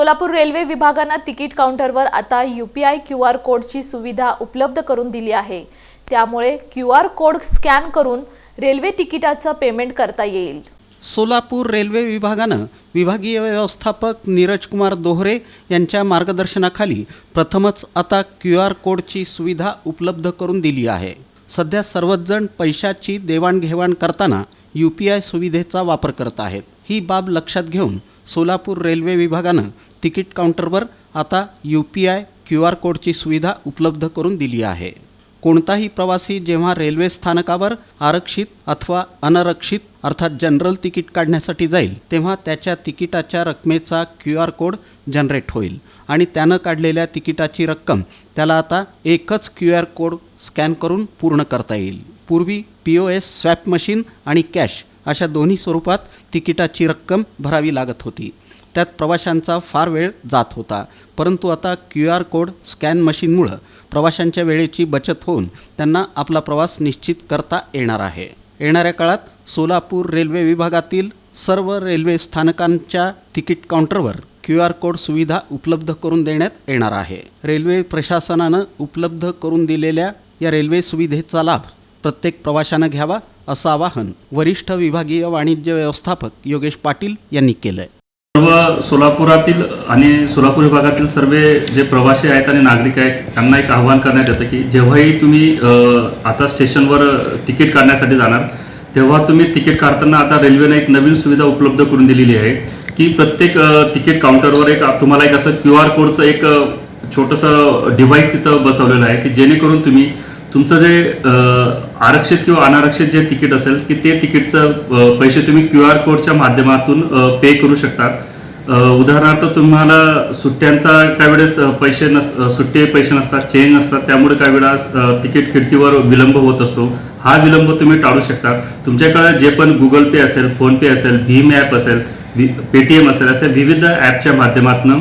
Solapur railway विभागानं ticket काउंटरवर आता U P I Q R कोडची सुविधा उपलब्ध करून दिली आहे. त्यामुळे क्यू आर कोड स्कॅन करून रेल्वे तिकिटाचं पेमेंट करता येईल. सोलापूर रेल्वे विभागानं विभागीय व्यवस्थापक नीरज कुमार दोहरे यांच्या मार्गदर्शनाखाली प्रथमच आता क्यू आर कोडची सुविधा उपलब्ध करून दिली आहे. सध्या सर्वच जण पैशाची देवाणघेवाण करताना यू पी आय सुविधेचा वापर करत आहेत. ही बाब लक्षात घेऊन सोलापूर रेल्वे विभागानं तिकीट काउंटरवर आता U P I Q R कोडची सुविधा उपलब्ध करून दिली आहे. कोणताही प्रवासी जेव्हा रेल्वे स्थानकावर आरक्षित अथवा अनारक्षित अर्थात जनरल तिकीट काढण्यासाठी जाईल तेव्हा त्याच्या तिकिटाच्या रकमेचा क्यू आर कोड जनरेट होईल आणि त्यानं काढलेल्या तिकिटाची रक्कम त्याला आता एकच क्यू आर कोड स्कॅन करून पूर्ण करता येईल. पूर्वी P O S swap machine आणि कॅश अशा दोन्ही स्वरूपात तिकिटाची रक्कम भरावी लागत होती. त्यात प्रवाशांचा फार वेळ जात होता. परंतु आता क्यू आर कोड स्कॅन मशीनमुळं प्रवाशांच्या वेळेची बचत होऊन त्यांना आपला प्रवास निश्चित करता येणार आहे. येणाऱ्या काळात सोलापूर रेल्वे विभागातील सर्व रेल्वे स्थानकांच्या तिकीट काउंटरवर क्यू आर कोड सुविधा उपलब्ध करून देण्यात येणार आहे. रेल्वे प्रशासनानं उपलब्ध करून दिलेल्या या रेल्वे सुविधेचा लाभ प्रत्येक प्रवाशानं घ्यावा असं आवाहन वरिष्ठ विभागीय वाणिज्य व्यवस्थापक योगेश पाटील यांनी केलं आहे सर्व सोलापुरातील आणि सोलापूर विभागातील सर्व जे प्रवासी आहेत आणि नागरिक आहेत त्यांना एक आव्हान करण्यात येतं की जेव्हाही तुम्ही आता स्टेशनवर तिकीट काढण्यासाठी जाणार तेव्हा तुम्ही तिकीट काढताना आता रेल्वेने एक नवीन सुविधा उपलब्ध करून दिलेली आहे की प्रत्येक तिकीट काउंटरवर एक तुम्हाला एक असं क्यू आर कोडचं एक छोटंसं डिव्हाइस तिथं बसवलेलं आहे की जेणेकरून तुम्ही तुमचं जे आरक्षित किंवा अनारक्षित जे तिकीट असेल की ते तिकीटचं पैसे तुम्ही क्यू आर कोडच्या माध्यमातून पे करू शकता उदाहरणार्थ तुम्हाला सुट्ट्यांचा काही वेळेस पैसे नस सुट्टे पैसे नसतात चेंज नसतात त्यामुळे काही वेळेस तिकीट खिडकीवर विलंब होत असतो. हा विलंब तुम्ही टाळू शकता. तुमच्याकडे जे पण गुगल पे असेल फोनपे असेल भीम ॲप असेल पेटीएम असेल अशा विविध ॲपच्या माध्यमातून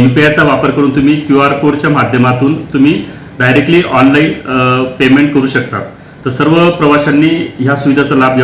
यू पी आयचा वापर करून तुम्ही क्यू आर कोडच्या माध्यमातून तुम्ही डायरेक्टली ऑनलाईन पेमेंट करू शकता. तर सर्व प्रवाशांनी ह्या सुविधेचा लाभ घ्यावा.